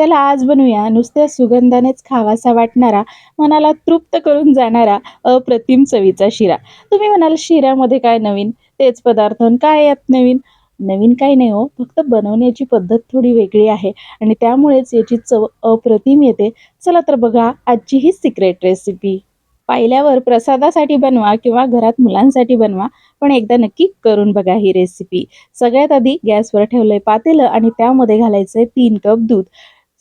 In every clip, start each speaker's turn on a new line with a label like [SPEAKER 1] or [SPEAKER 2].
[SPEAKER 1] त्याला आज बनवूया. नुसत्या सुगंधानेच खावासा वाटणारा मनाला तृप्त करून जाणारा अप्रतिम चवीचा शिरा. तुम्ही म्हणाल शिऱ्यामध्ये काय नवीन? तेच पदार्थ काय यात नवीन? नवीन काही नाही हो फक्त बनवण्याची पद्धत थोडी वेगळी आहे आणि त्यामुळेच याची चव अप्रतिम येते. चला तर बघा आजची ही सिक्रेट रेसिपी पाहिल्यावर प्रसादासाठी बनवा किंवा घरात मुलांसाठी बनवा पण एकदा नक्की करून बघा ही रेसिपी सगळ्यात आधी गॅसवर ठेवलंय पातेलं आणि त्यामध्ये घालायचंय तीन कप दूध.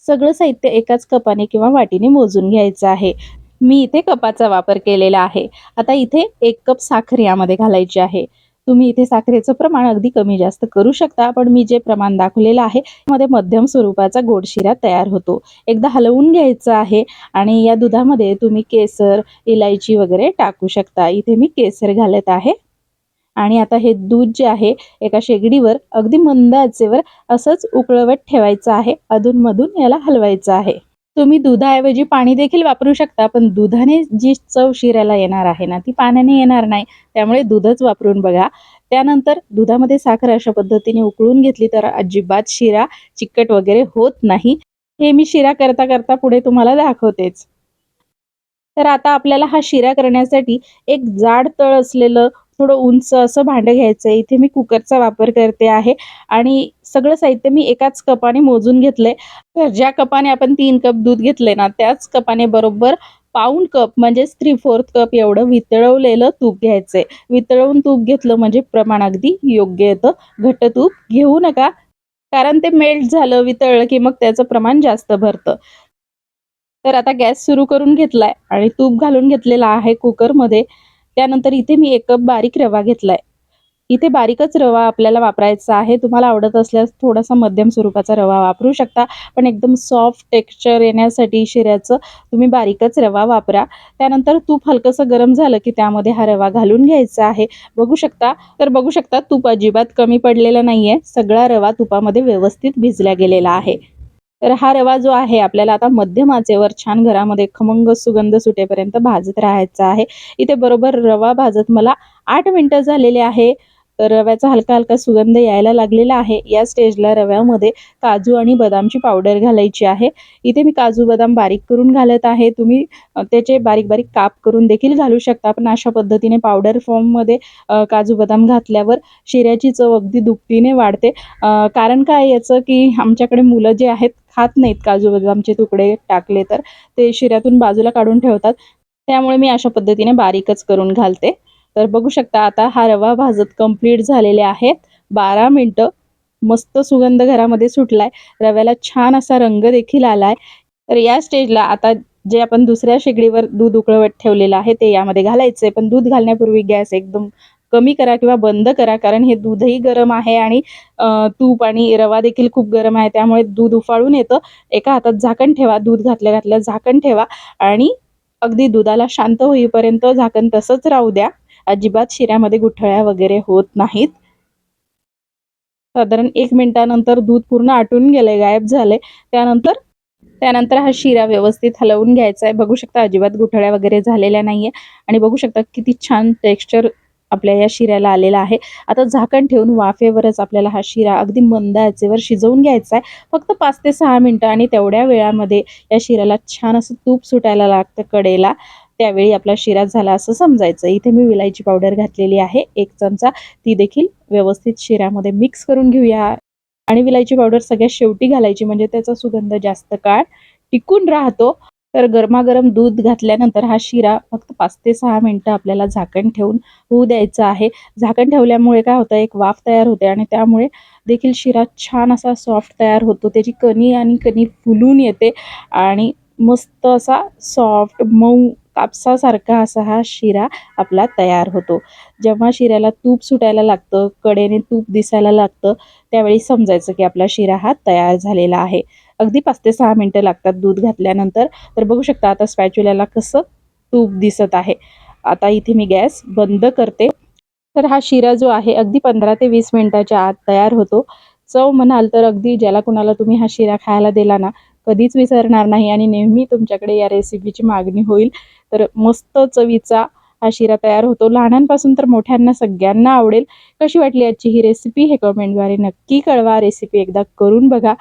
[SPEAKER 1] सगळं साहित्य एकाच कपाने किंवा वाटीने मोजून घ्यायचं आहे. मी इथे कपाचा वापर केलेला आहे. आता इथे एक कप साखर यामध्ये घालायची आहे. तुम्ही इथे साखरेचं प्रमाण अगदी कमी जास्त करू शकता पण मी जे प्रमाण दाखवलेलं आहे मध्ये मध्यम स्वरूपाचा गोड शिरा तयार होतो. एकदा हलवून घ्यायचं आहे आणि या दुधामध्ये तुम्ही केसर इलायची वगैरे टाकू शकता. इथे मी केसर घालत आहे. आणि आता हे दूध जे आहे एका शेगडीवर अगदी मंद आचेवर असंच उकळवत ठेवायचं आहे. अधूनमधून याला हलवायचं आहे. तुम्ही दुधाऐवजी पाणी देखील वापरू शकता पण दुधाने जी चव शिऱ्याला येणार आहे ना ती पाण्याने येणार नाही. त्यामुळे दूधच वापरून बघा. त्यानंतर दुधामध्ये साखर अशा पद्धतीने उकळून घेतली तर अजिबात शिरा चिकट वगैरे होत नाही. हे मी शिरा करता करता पुढे तुम्हाला दाखवतेच. तर आता आपल्याला हा शिरा करण्यासाठी एक जाड तळ असलेलं थोडं उंच असं भांडं घ्यायचं आहे इथे मी कुकरचा वापर करते आहे. आणि सगळं साहित्य मी एकाच कपाने मोजून घेतलंय. तर ज्या कपाने आपण तीन कप दूध घेतले ना त्याच कपाने बरोबर पाऊण कप म्हणजेच थ्री फोर्थ कप एवढं वितळवलेलं तूप घ्यायचंय. वितळवून तूप घेतलं म्हणजे प्रमाण अगदी योग्य येतं. घट्ट तूप घेऊ नका. कारण ते मेल्ट झालं वितळलं की मग त्याचं प्रमाण जास्त भरतं. तर आता गॅस सुरू करून घेतलाय. आणि तूप घालून घेतलेला आहे कुकरमध्ये. त्यानंतर इथे मी एक कप बारीक रवा घेतलाय. इथे बारीकच रवा आपल्याला वापरायचा आहे. तुम्हाला आवडत असल्यास थोडासा मध्यम स्वरूपाचा रवा वापरू शकता. पण एकदम सॉफ्ट टेक्स्चर येण्यासाठी शिऱ्याचं तुम्ही बारीकच रवा वापरा. त्यानंतर तूप हलकंसं गरम झालं की त्यामध्ये हा रवा घालून घ्यायचा आहे. बघू शकता? तर बघू शकता तूप अजिबात कमी पडलेलं नाहीये. सगळा रवा तुपामध्ये व्यवस्थित भिजला गेलेला आहे. तर हा रवा जो आहे आपल्याला आता मध्यम आचेवर छान घरामध्ये खमंग सुगंध सुटेपर्यंत भाजत राहायचा आहे. इथे बरोबर रवा भाजत मला आठ मिनिटं झालेले आहे. तर रव्याचा हलका हलका सुगंध यायला लागलेला आहे. या स्टेजला रव्यामध्ये काजू आणि बदामची पावडर घालायची आहे. इथे मी काजू बदाम बारीक करून घालत आहे. तुम्ही त्याचे बारीक बारीक काप करून देखील घालू शकता. पण अशा पद्धतीने पावडर फॉर्ममध्ये काजू बदाम घातल्यावर शिऱ्याची चव अगदी दुपटीने वाढते. कारण काय याचं की आमच्याकडे मुलं जे आहेत खात नाहीत काजू बदामचे तुकडे टाकले तर. ते शिऱ्यातून बाजूला काढून ठेवतात. त्यामुळे मी अशा पद्धतीने बारीकच करून घालते. तर बघू शकता आता हा रवा भाजत कंप्लीट झालेले आहेत. बारा मिनटं मस्त सुगंध घरामध्ये सुटलाय. रव्याला छान असा रंग देखील आलाय. तर या स्टेजला आता जे आपण दुसऱ्या शेगडीवर दूध उकळवत ठेवलेलं आहे ते यामध्ये घालायचंय. पण दूध घालण्यापूर्वी गॅस एकदम कमी करा किंवा बंद करा कारण हे दूधही गरम आहे आणि तूप आणि रवा देखील खूप गरम आहे. त्यामुळे दूध उफाळून येतं. एका हातात झाकण ठेवा दूध घातल्या घातल्या झाकण ठेवा आणि अगदी दुधाला शांत होईपर्यंत झाकण तसंच राहू द्या. अजिबात शिऱ्यामध्ये गुठळ्या वगैरे होत नाहीत. साधारण एक मिनिटानंतर दूध पूर्ण आटून गेले गायब झाले त्यानंतर त्यानंतर हा शिरा व्यवस्थित हलवून घ्यायचा आहे बघू शकता अजिबात गुठळ्या वगैरे झालेल्या नाहीये. आणि बघू शकता किती छान टेक्स्चर आपल्या या शिऱ्याला आलेला आहे. आता झाकण ठेवून वाफेवरच आपल्याला हा शिरा अगदी मंद आचेवर शिजवून घ्यायचा आहे फक्त पाच ते सहा मिनटं आणि तेवढ्या वेळामध्ये या शिऱ्याला छान असं तूप सुटायला लागतं कडेला. त्यावेळी आपला शिरा झाला असं समजायचं. इथे मी विलायची पावडर घातलेली आहे. एक चमचा. ती देखील व्यवस्थित शिऱ्यामध्ये मिक्स करून घेऊया. आणि विलायची पावडर सगळ्यात शेवटी घालायची म्हणजे त्याचा सुगंध जास्त काळ टिकून राहतो. तर गरमागरम दूध घातल्यानंतर हा शिरा फक्त पाच ते सहा मिनटं आपल्याला झाकण ठेवून होऊ द्यायचं आहे. झाकण ठेवल्यामुळे काय होतं एक वाफ तयार होते आणि त्यामुळे देखील शिरा छान असा सॉफ्ट तयार होतो. त्याची कणी आणि कणी फुलून येते आणि मस्त असा सॉफ्ट मऊ कापसासारखा असा हा शिरा आपला तयार होतो. जेव्हा शिऱ्याला तूप सुटायला लागतं कडेने तूप दिसायला लागतं त्यावेळी समजायचं की आपला शिरा हा तयार झालेला आहे. अगदी पाच ते सहा मिनटं लागतात दूध घातल्यानंतर. तर बघू शकता आता स्पॅच्युल्याला कसं तूप दिसत आहे. आता इथे मी गॅस बंद करते. तर हा शिरा जो आहे अगदी पंधरा ते वीस मिनिटाच्या आत तयार होतो. चव म्हणाल तर अगदी ज्याला कुणाला तुम्ही हा शिरा खायला दिला ना कधीच विसरणार नाही आणि नेहमी तुमच्याकडे या रेसिपीची मागणी होईल. तर मस्त चवीचा हा शिरा तयार होतो. लहानांपासून तर मोठ्यांना सगळ्यांना आवडेल. कशी वाटली आजची ही रेसिपी हे कमेंटद्वारे नक्की कळवा. रेसिपी एकदा करून बघा.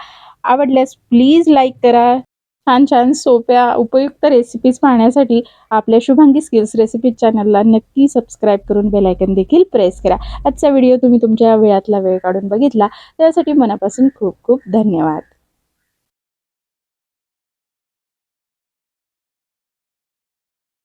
[SPEAKER 1] आवडल्यास प्लीज लाईक करा. छान छान सोप्या उपयुक्त रेसिपीज पाहण्यासाठी आपल्या शुभांगी स्किल्स रेसिपीज चॅनलला नक्की सबस्क्राईब करून बेलायकन देखील प्रेस करा. आजचा व्हिडिओ तुम्ही तुमच्या वेळातला वेळ काढून बघितला. त्यासाठी मनापासून खूप खूप धन्यवाद.